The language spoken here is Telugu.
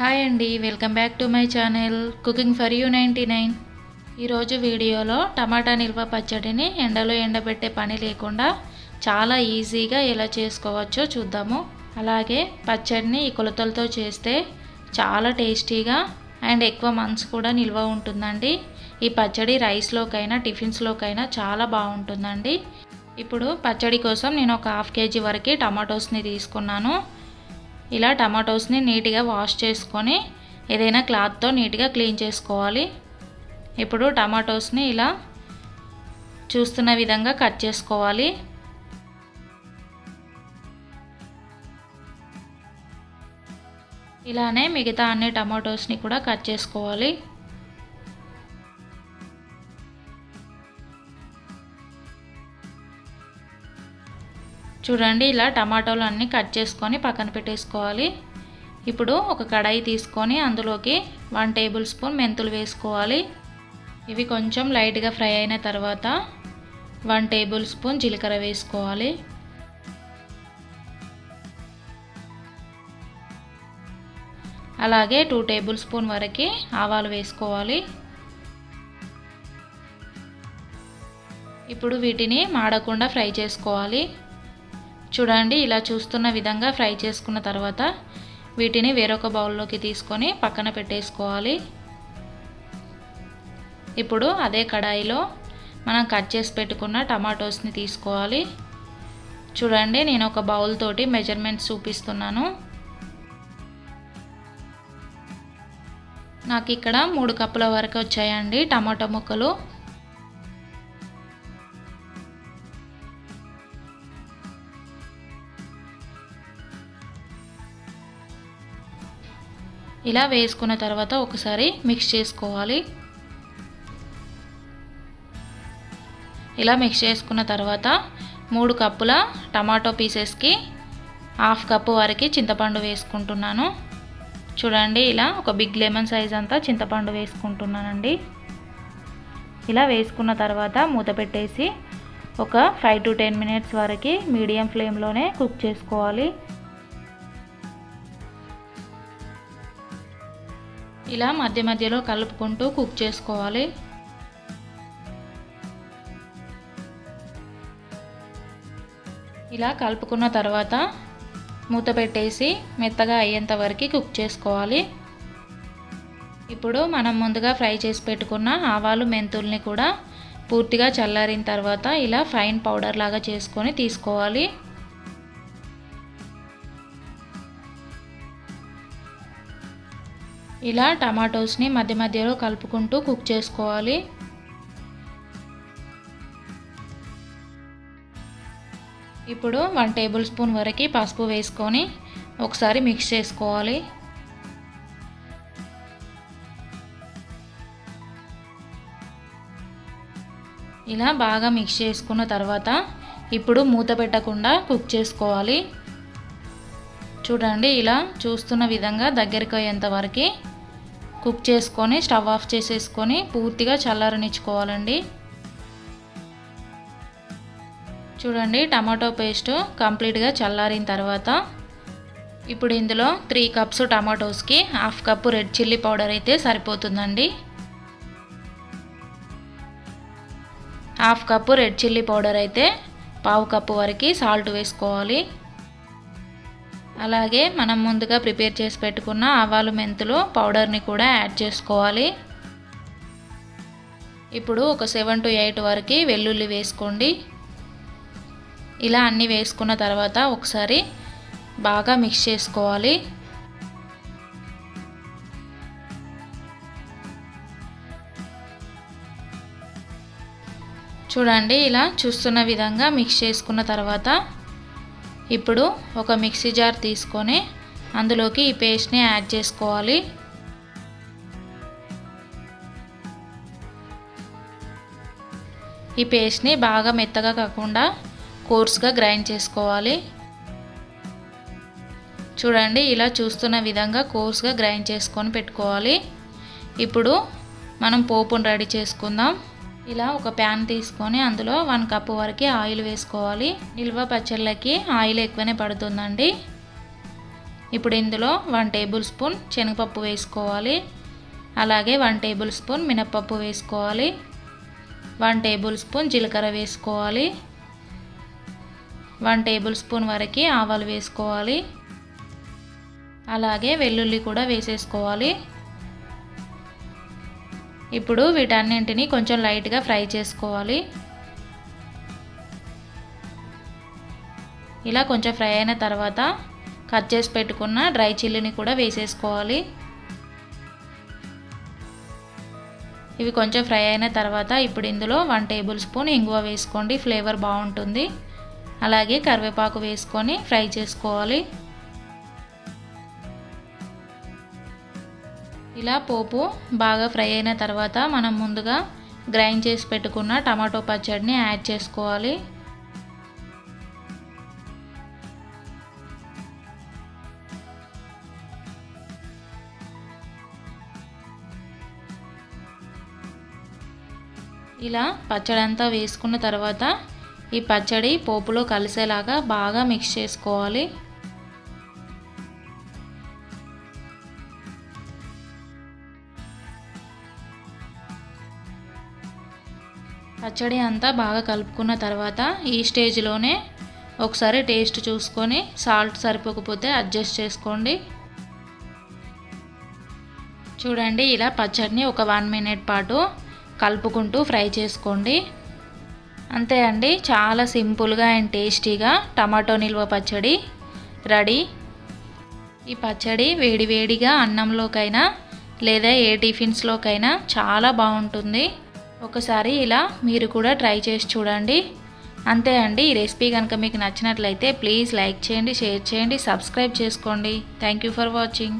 హాయ్ అండి welcome back to my channel cooking for you ninety nine. ఈరోజు వీడియోలో టమాటా నిల్వ పచ్చడిని ఎండలో ఎండబెట్టే పని లేకుండా చాలా ఈజీగా ఎలా చేసుకోవచ్చో చూద్దాము. అలాగే పచ్చడిని ఈ కొలతలతో చేస్తే చాలా టేస్టీగా అండ్ ఎక్కువ మంత్స్ కూడా నిల్వ ఉంటుందండి. ఈ పచ్చడి రైస్లోకైనా టిఫిన్స్లోకైనా చాలా బాగుంటుందండి. ఇప్పుడు పచ్చడి కోసం నేను ఒక హాఫ్ కేజీ వరకు టమాటోస్ని తీసుకున్నాను. ఇలా టమాటోస్ని నీట్గా వాష్ చేసుకొని ఏదైనా క్లాత్తో నీట్గా క్లీన్ చేసుకోవాలి. ఇప్పుడు టమాటోస్ని ఇలా చూస్తున్న విధంగా కట్ చేసుకోవాలి. ఇలానే మిగతా అన్ని టమాటోస్ని కూడా కట్ చేసుకోవాలి. చూడండి ఇలా టమాటోలు అన్నీ కట్ చేసుకొని పక్కన పెట్టేసుకోవాలి. ఇప్పుడు ఒక కడాయి తీసుకొని అందులోకి వన్ టేబుల్ స్పూన్ మెంతులు వేసుకోవాలి. ఇవి కొంచెం లైట్గా ఫ్రై అయిన తర్వాత వన్ టేబుల్ స్పూన్ జీలకర్ర వేసుకోవాలి. అలాగే టూ టేబుల్ స్పూన్ వరకు ఆవాలు వేసుకోవాలి. ఇప్పుడు వీటిని మాడకుండా ఫ్రై చేసుకోవాలి. చూడండి ఇలా చూస్తున్న విధంగా ఫ్రై చేసుకున్న తర్వాత వీటిని వేరొక బౌల్లోకి తీసుకొని పక్కన పెట్టేసుకోవాలి. ఇప్పుడు అదే కడాయిలో మనం కట్ చేసి పెట్టుకున్న టమాటోస్ని తీసుకోవాలి. చూడండి నేను ఒక బౌల్ తోటి మెజర్మెంట్స్ చూపిస్తున్నాను. నాకు ఇక్కడ మూడు కప్పుల వరకు వచ్చాయండి టమాటో ముక్కలు. ఇలా వేసుకున్న తర్వాత ఒకసారి మిక్స్ చేసుకోవాలి. ఇలా మిక్స్ చేసుకున్న తర్వాత మూడు కప్పుల టమాటో పీసెస్కి హాఫ్ కప్పు వరకు చింతపండు వేసుకుంటున్నాను. చూడండి ఇలా ఒక బిగ్ లెమన్ సైజ్ అంతా చింతపండు వేసుకుంటున్నానండి. ఇలా వేసుకున్న తర్వాత మూత పెట్టేసి ఒక ఫైవ్ టు టెన్ మినిట్స్ వరకు మీడియం ఫ్లేమ్లోనే కుక్ చేసుకోవాలి. ఇలా మధ్య మధ్యలో కలుపుకుంటూ కుక్ చేసుకోవాలి. ఇలా కలుపుకున్న తర్వాత మూత పెట్టేసి మెత్తగా అయ్యేంత వరకు కుక్ చేసుకోవాలి. ఇప్పుడు మనం ముందుగా ఫ్రై చేసి పెట్టుకున్న ఆవాలు మెంతుల్ని కూడా పూర్తిగా చల్లారిన తర్వాత ఇలా ఫైన్ పౌడర్ లాగా చేసుకొని తీసుకోవాలి. ఇలా టమాటోస్ని మధ్య మధ్యలో కలుపుకుంటూ కుక్ చేసుకోవాలి. ఇప్పుడు వన్ టేబుల్ స్పూన్ వరకు పసుపు వేసుకొని ఒకసారి మిక్స్ చేసుకోవాలి. ఇలా బాగా మిక్స్ చేసుకున్న తర్వాత ఇప్పుడు మూత పెట్టకుండా కుక్ చేసుకోవాలి. చూడండి ఇలా చూస్తున్న విధంగా దగ్గరికి అయ్యేంత వరకు కుక్ చేసుకొని స్టవ్ ఆఫ్ చేసేసుకొని పూర్తిగా చల్లారనిచ్చుకోవాలండి. చూడండి టమాటో పేస్ట్ కంప్లీట్గా చల్లారిన తర్వాత ఇప్పుడు ఇందులో three cups టమాటోస్కి half cup red chilli powder అయితే సరిపోతుందండి. Half cup red chilli powder అయితే పావు కప్పు వరకు సాల్ట్ వేసుకోవాలి. అలాగే మనం ముందుగా ప్రిపేర్ చేసి పెట్టుకున్న ఆవాలు మెంతులు పౌడర్ని కూడా యాడ్ చేసుకోవాలి. ఇప్పుడు ఒక సెవెన్ టు ఎయిట్ వరకు వెల్లుల్లి వేసుకోండి. ఇలా అన్నీ వేసుకున్న తర్వాత ఒకసారి బాగా మిక్స్ చేసుకోవాలి. చూడండి ఇలా చూస్తున్న విధంగా మిక్స్ చేసుకున్న తర్వాత ఇప్పుడు ఒక మిక్సీ జార్ తీసుకొని అందులోకి ఈ పేస్ట్ని యాడ్ చేసుకోవాలి. ఈ పేస్ట్ని బాగా మెత్తగా కాకుండా కోర్స్గా గ్రైండ్ చేసుకోవాలి. చూడండి ఇలా చూస్తున్న విధంగా కోర్స్గా గ్రైండ్ చేసుకొని పెట్టుకోవాలి. ఇప్పుడు మనం పోపును రెడీ చేసుకుందాం. ఇలా ఒక ప్యాన్ తీసుకొని అందులో వన్ కప్ వరకు ఆయిల్ వేసుకోవాలి. నిల్వ పచ్చళ్ళకి ఆయిల్ ఎక్కువనే పడుతుందండి. ఇప్పుడు ఇందులో వన్ టేబుల్ స్పూన్ శనగపప్పు వేసుకోవాలి. అలాగే వన్ టేబుల్ స్పూన్ మినప్పప్పు వేసుకోవాలి. వన్ టేబుల్ స్పూన్ జీలకర్ర వేసుకోవాలి. వన్ టేబుల్ స్పూన్ వరకు ఆవాలు వేసుకోవాలి. అలాగే వెల్లుల్లి కూడా వేసేసుకోవాలి. ఇప్పుడు వీటన్నింటిని కొంచెం లైట్గా ఫ్రై చేసుకోవాలి. ఇలా కొంచెం ఫ్రై అయిన తర్వాత కట్ చేసి పెట్టుకున్న డ్రై చిల్లీని కూడా వేసేసుకోవాలి. ఇవి కొంచెం ఫ్రై అయిన తర్వాత ఇప్పుడు ఇందులో వన్ టేబుల్ స్పూన్ ఇంగువ వేసుకోండి ఫ్లేవర్ బాగుంటుంది. అలాగే కరివేపాకు వేసుకొని ఫ్రై చేసుకోవాలి. ఇలా పోపు బాగా ఫ్రై అయిన తర్వాత మనం ముందుగా గ్రైండ్ చేసి పెట్టుకున్న టమాటో పచ్చడిని యాడ్ చేసుకోవాలి. ఇలా పచ్చడి అంతా వేసుకున్న తర్వాత ఈ పచ్చడి పోపులో కలిసేలాగా బాగా మిక్స్ చేసుకోవాలి. పచ్చడి అంతా బాగా కలుపుకున్న తర్వాత ఈ స్టేజ్లోనే ఒకసారి టేస్ట్ చూసుకొని సాల్ట్ సరిపోకపోతే అడ్జస్ట్ చేసుకోండి. చూడండి ఇలా పచ్చడిని ఒక వన్ మినిట్ పాటు కలుపుకుంటూ ఫ్రై చేసుకోండి. అంతే అండి చాలా సింపుల్గా అండ్ టేస్టీగా టమాటో నిల్వ పచ్చడి రెడీ. ఈ పచ్చడి వేడివేడిగా అన్నంలోకైనా లేదా ఏ టిఫిన్స్లోకైనా చాలా బాగుంటుంది. ఒకసారి ఇలా మీరు కూడా ట్రై చేసి చూడండి. అంతే అండి ఈ రెసిపీ కనుక మీకు నచ్చినట్లయితే ప్లీజ్ లైక్ చేయండి షేర్ చేయండి సబ్స్క్రైబ్ చేసుకోండి. Thank you for watching.